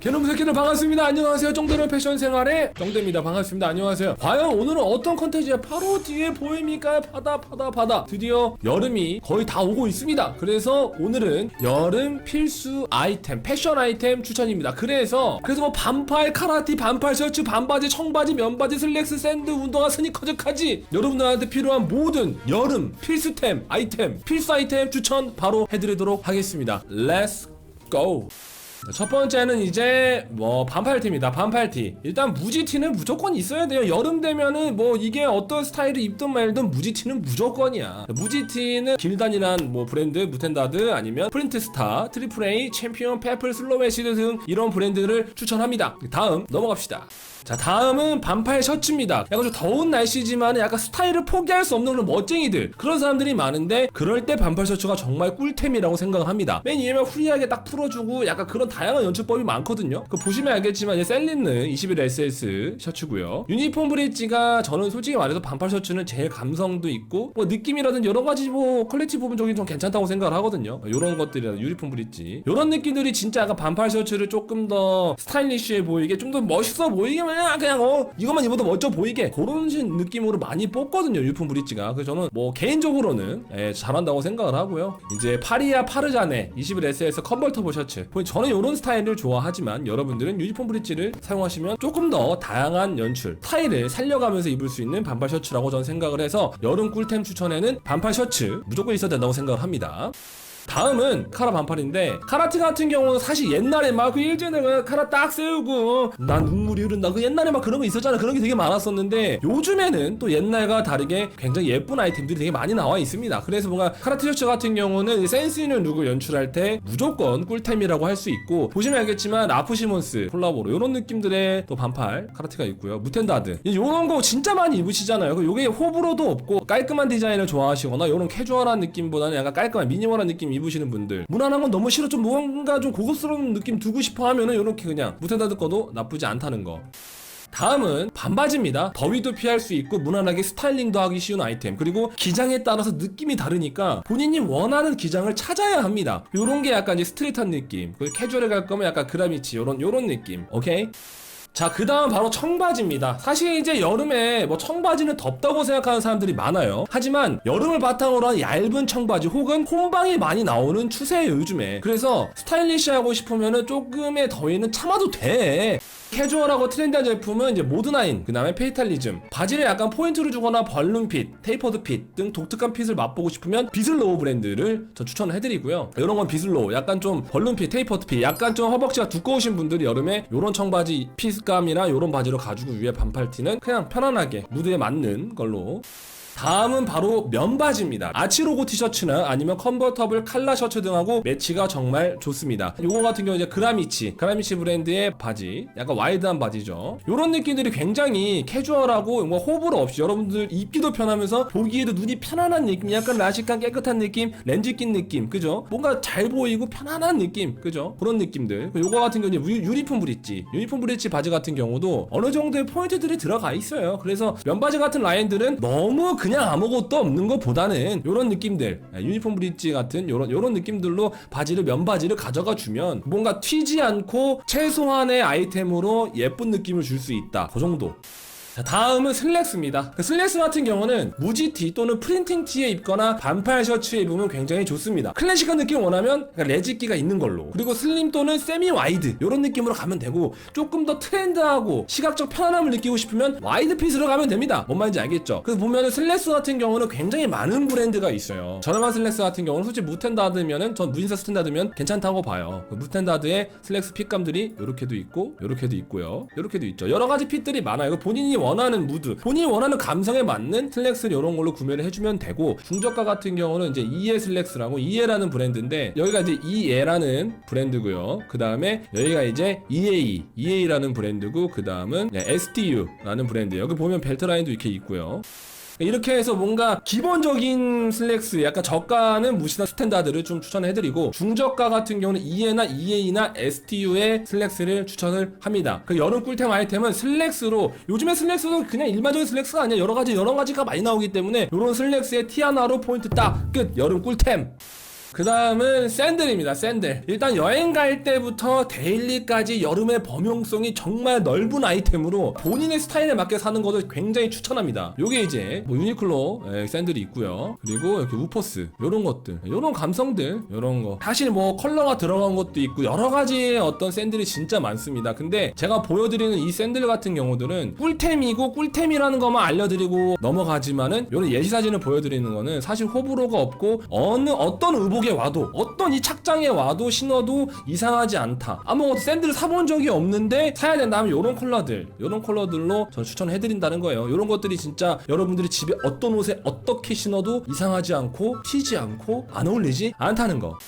개놈 새끼들 반갑습니다. 안녕하세요. 정도는 패션 생활의 정대입니다. 반갑습니다. 안녕하세요. 과연 오늘은 어떤 컨텐츠야? 바로 뒤에 보입니까? 바다 바다 바다. 드디어 여름이 거의 다 오고 있습니다. 그래서 오늘은 여름 필수 아이템, 패션 아이템 추천입니다. 그래서 그래서 뭐 반팔 카라티, 반팔 셔츠, 반바지, 청바지, 면바지, 슬랙스, 샌드, 운동화, 스니커즈까지 여러분들한테 필요한 모든 여름 필수템, 아이템, 필수 아이템 추천 바로 해드리도록 하겠습니다. Let's go. 자, 첫 번째는 이제 뭐 반팔티입니다. 반팔티. 일단 무지티는 무조건 있어야 돼요. 여름 되면은 뭐 이게 어떤 스타일을 입든 말든 무지티는 무조건이야. 무지티는 길단이란 뭐 브랜드 무텐다드 아니면 프린트스타, 트리플 A, 챔피언, 페플, 슬로웨시드 등 이런 브랜드를 추천합니다. 다음 넘어갑시다. 자 다음은 반팔 셔츠입니다 약간 좀 더운 날씨지만 약간 스타일을 포기할 수 없는 그런 멋쟁이들 그런 사람들이 많은데 그럴 때 반팔 셔츠가 정말 꿀템이라고 생각합니다 맨 위에만 후리하게 딱 풀어주고 약간 그런 다양한 연출법이 많거든요. 그 보시면 알겠지만 셀린는 21SS 셔츠고요. 유니폼 브릿지가 저는 솔직히 말해서 반팔 셔츠는 제일 감성도 있고 뭐 느낌이라든 여러 가지 뭐 퀄리티 부분적인 좀 괜찮다고 생각을 하거든요. 이런 것들이라 유니폼 브릿지. 이런 느낌들이 진짜 약간 반팔 셔츠를 조금 더 스타일리시해 보이게 좀 더 멋있어 보이게 그냥 그냥 어 이것만 입어도 멋져 보이게 그런 식 느낌으로 많이 뽑거든요 유니폼 브릿지가. 그래서 저는 뭐 개인적으로는 예, 잘한다고 생각을 하고요. 이제 파리아 파르자네 21SS 컨버터블 셔츠. 저는 이런 스타일을 좋아하지만 여러분들은 유니폼 브릿지를 사용하시면 조금 더 다양한 연출 스타일을 살려가면서 입을 수 있는 반팔 셔츠라고 저는 생각을 해서 여름 꿀템 추천에는 반팔 셔츠 무조건 있어야 된다고 생각을 합니다 다음은 카라 반팔인데 카라티 같은 경우는 사실 옛날에 막 그 일제는 카라 딱 세우고 난 눈물이 흐른다. 그 옛날에 막 그런 거 있었잖아. 그런 게 되게 많았었는데 요즘에는 또 옛날과 다르게 굉장히 예쁜 아이템들이 되게 많이 나와 있습니다. 그래서 뭔가 카라 티셔츠 같은 경우는 센스 있는 룩을 연출할 때 무조건 꿀템이라고 할 수 있고 보시면 알겠지만 아프시몬스 콜라보로 이런 느낌들의 또 반팔 카라티가 있고요. 무텐다드. 요런 거 진짜 많이 입으시잖아요. 그 요게 호불호도 없고 깔끔한 디자인을 좋아하시거나 요런 캐주얼한 느낌보다는 약간 깔끔한 미니멀한 느낌 입으시는 분들 무난한 건 너무 싫어 좀 뭔가 좀 고급스러운 느낌 두고 싶어 하면은 요렇게 그냥 무텐다드 거도 나쁘지 않다는 거 다음은 반바지입니다. 더위도 피할 수 있고 무난하게 스타일링도 하기 쉬운 아이템. 그리고 기장에 따라서 느낌이 다르니까 본인이 원하는 기장을 찾아야 합니다. 요런 게 약간 이제 스트릿한 느낌. 그리고 캐주얼에 갈 거면 약간 그라미치 요런 요런 느낌. 오케이? 자, 그 다음 바로 청바지입니다. 사실 이제 여름에 뭐 청바지는 덥다고 생각하는 사람들이 많아요. 하지만 여름을 바탕으로 한 얇은 청바지 혹은 홈방이 많이 나오는 추세예요, 요즘에. 그래서 스타일리시하고 싶으면은 조금의 더위는 참아도 돼. 캐주얼하고 트렌디한 제품은 이제 모드나인, 그 다음에 페이탈리즘. 바지를 약간 포인트를 주거나 벌룬 핏, 테이퍼드 핏 등 독특한 핏을 맛보고 싶으면 비슬로우 브랜드를 저 추천을 해드리고요. 이런 건 비슬로우, 약간 좀 벌룬 핏, 테이퍼드 핏, 약간 좀 허벅지가 두꺼우신 분들이 여름에 이런 청바지 핏감이나 이런 바지로 가지고 위에 반팔티는 그냥 편안하게 무드에 맞는 걸로 다음은 바로 면바지입니다. 아치로고 티셔츠나 아니면 컨버터블 칼라 셔츠 등하고 매치가 정말 좋습니다. 요거 같은 경우 이제 그라미치, 그라미치 브랜드의 바지, 약간 와이드한 바지죠. 요런 느낌들이 굉장히 캐주얼하고 뭐 호불호 없이 여러분들 입기도 편하면서 보기에도 눈이 편안한 느낌, 약간 라식한 깨끗한 느낌, 렌즈 낀 느낌, 그죠? 뭔가 잘 보이고 편안한 느낌, 그죠? 그런 느낌들. 요거 같은 경우는 유- 유니폼 브릿지, 유니폼 브릿지 바지 같은 경우도 어느 정도의 포인트들이 들어가 있어요. 그래서 면바지 같은 라인들은 너무 그냥 아무것도 없는 것보다는 요런 느낌들 아, 유니폼 브릿지 같은 요런 요런 느낌들로 바지를 면바지를 가져가 주면 뭔가 튀지 않고 최소한의 아이템으로 예쁜 느낌을 줄 수 있다. 그 정도 자, 다음은 슬랙스입니다. 그 슬랙스 같은 경우는 무지 티 또는 프린팅 티에 입거나 반팔 셔츠에 입으면 굉장히 좋습니다. 클래식한 느낌 원하면 약간 레지기가 있는 걸로. 그리고 슬림 또는 세미 와이드 이런 느낌으로 가면 되고 조금 더 트렌드하고 시각적 편안함을 느끼고 싶으면 와이드 핏으로 가면 됩니다. 뭔 말인지 알겠죠? 그래서 보면은 슬랙스 같은 경우는 굉장히 많은 브랜드가 있어요. 저렴한 슬랙스 같은 경우는 솔직히 무텐다드면은 전 무인사 스탠다드면 괜찮다고 봐요. 그 무텐다드의 슬랙스 핏감들이 이렇게도 있고 이렇게도 있고요. 이렇게도 있죠. 여러 가지 핏들이 많아요. 본인이 원하는 무드, 본인이 원하는 감성에 맞는 슬랙스를 이런 걸로 구매를 해주면 되고 중저가 같은 경우는 이제 이에 슬랙스라고 이에라는 브랜드인데 여기가 이제 이에라는 브랜드고요. 그 다음에 여기가 이제 EA, EA라는 브랜드고 그 다음은 STU라는 브랜드. 여기 보면 벨트 라인도 이렇게 있고요. 이렇게 해서 뭔가 기본적인 슬랙스 약간 저가는 무시한 스탠다드를 좀 추천해드리고 중저가 같은 경우는 EA나 EA나 STU의 슬랙스를 추천을 합니다. 그 여름 꿀템 아이템은 슬랙스로 요즘에 슬랙스도 그냥 일반적인 슬랙스가 아니라 여러 가지 여러 가지가 많이 나오기 때문에 이런 슬랙스의 티 하나로 포인트 딱 끝 여름 꿀템. 그 다음은 샌들입니다. 샌들. 일단 여행 갈 때부터 데일리까지 여름의 범용성이 정말 넓은 아이템으로 본인의 스타일에 맞게 사는 것을 굉장히 추천합니다. 요게 이제 뭐 유니클로 예, 샌들이 있고요. 그리고 이렇게 우퍼스 요런 것들, 요런 감성들, 요런 거. 사실 뭐 컬러가 들어간 것도 있고 여러 가지의 어떤 샌들이 진짜 많습니다. 근데 제가 보여드리는 이 샌들 같은 경우들은 꿀템이고 꿀템이라는 것만 알려드리고 넘어가지만은 요런 예시 사진을 보여드리는 거는 사실 호불호가 없고 어느 어떤 의복 에 와도 어떤 이 착장에 와도 신어도 이상하지 않다. 아무것도 샌들을 사본 적이 없는데 사야 된다면 요런 컬러들, 요런 컬러들로 저 추천해드린다는 거예요. 요런 것들이 진짜 여러분들이 집에 어떤 옷에 어떻게 신어도 이상하지 않고 튀지 않고 안 어울리지 않다는 거.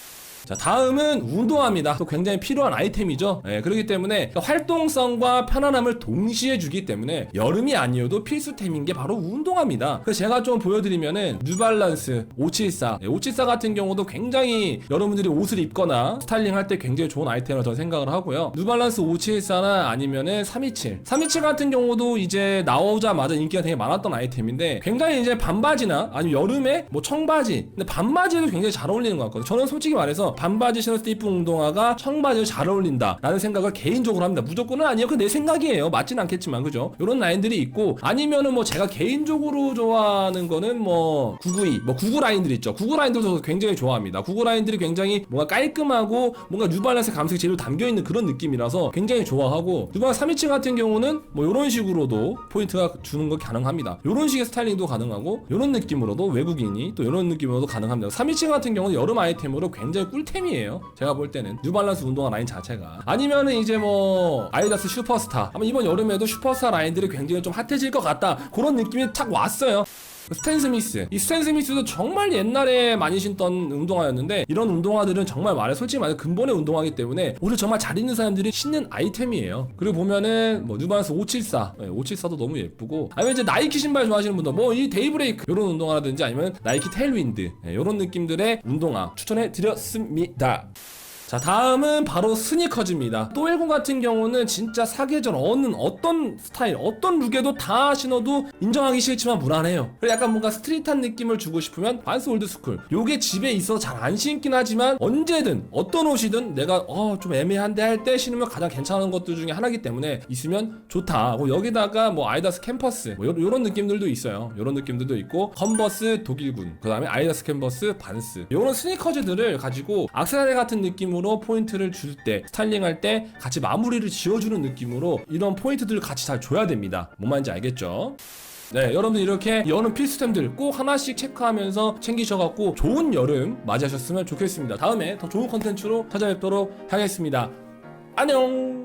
자 다음은 운동화입니다. 또 굉장히 필요한 아이템이죠. 예, 그렇기 때문에 활동성과 편안함을 동시에 주기 때문에 여름이 아니어도 필수템인 게 바로 운동화입니다. 그래서 제가 좀 보여드리면은 뉴발란스 574, 예, 574 같은 경우도 굉장히 여러분들이 옷을 입거나 스타일링 할 때 굉장히 좋은 아이템을 저는 생각을 하고요. 뉴발란스 574나 아니면은 327, 327 같은 경우도 이제 나오자마자 인기가 되게 많았던 아이템인데 굉장히 이제 반바지나 아니면 여름에 뭐 청바지, 근데 반바지에도 굉장히 잘 어울리는 것 같거든요. 저는 솔직히 말해서 반바지 신었을 때 이쁜 운동화가 청바지에 잘 어울린다. 라는 생각을 개인적으로 합니다. 무조건은 아니에요. 그 내 생각이에요. 맞진 않겠지만 그죠? 이런 라인들이 있고 아니면은 뭐 제가 개인적으로 좋아하는 거는 뭐 992, 뭐 99 라인들 있죠. 99 라인들도 굉장히 좋아합니다. 99 라인들이 굉장히 뭔가 깔끔하고 뭔가 뉴발란스 감성이 제대로 담겨있는 그런 느낌이라서 굉장히 좋아하고 뉴발란스 327 같은 경우는 뭐 이런 식으로도 포인트가 주는 거 가능합니다. 이런 식의 스타일링도 가능하고 이런 느낌으로도 외국인이 또 이런 느낌으로도 가능합니다. 327 같은 경우는 여름 아이템으로 굉장히 꿀 템이에요. 제가 볼 때는 뉴발란스 운동화 라인 자체가 아니면은 이제 뭐 아이다스 슈퍼스타 아마 이번 여름에도 슈퍼스타 라인들이 굉장히 좀 핫해질 것 같다 그런 느낌이 탁 왔어요. 스탠 스미스. 이 스탠 스미스도 정말 옛날에 많이 신던 운동화였는데 이런 운동화들은 정말 말해 솔직히 말해 근본의 운동화이기 때문에 옷을 정말 잘 입는 사람들이 신는 아이템이에요. 그리고 보면은 뭐 뉴발란스 574 네, 574도 너무 예쁘고. 아니면 이제 나이키 신발 좋아하시는 분들 뭐 이 데이브레이크 이런 운동화라든지 아니면 나이키 테일윈드. 네, 이런 느낌들의 운동화 추천해 드렸습니다 자 다음은 바로 스니커즈입니다. 또10 같은 경우는 진짜 사계절 어느 어떤 스타일 어떤 룩에도 다 신어도 인정하기 싫지만 무난해요. 그리고 약간 뭔가 스트릿한 느낌을 주고 싶으면 반스 올드스쿨. 요게 집에 있어 잘 안 신긴 하지만 언제든 어떤 옷이든 내가 어 좀 애매한데 할 때 신으면 가장 괜찮은 것들 중에 하나이기 때문에 있으면 좋다. 뭐 여기다가 뭐 아이다스 캠퍼스 뭐 요, 요런 느낌들도 있어요. 요런 느낌들도 있고 컨버스 독일군. 그 다음에 아이다스 캠퍼스 반스. 요런 스니커즈들을 가지고 악세사리 같은 느낌으로 포인트를 줄 때 스타일링 할 때 같이 마무리를 지어주는 느낌으로 이런 포인트들을 같이 잘 줘야 됩니다 뭔 말인지 알겠죠? 네, 여러분들 이렇게 여름 필수템들 꼭 하나씩 체크하면서 챙기셔갖고 좋은 여름 맞이하셨으면 좋겠습니다. 다음에 더 좋은 컨텐츠로 찾아뵙도록 하겠습니다. 안녕!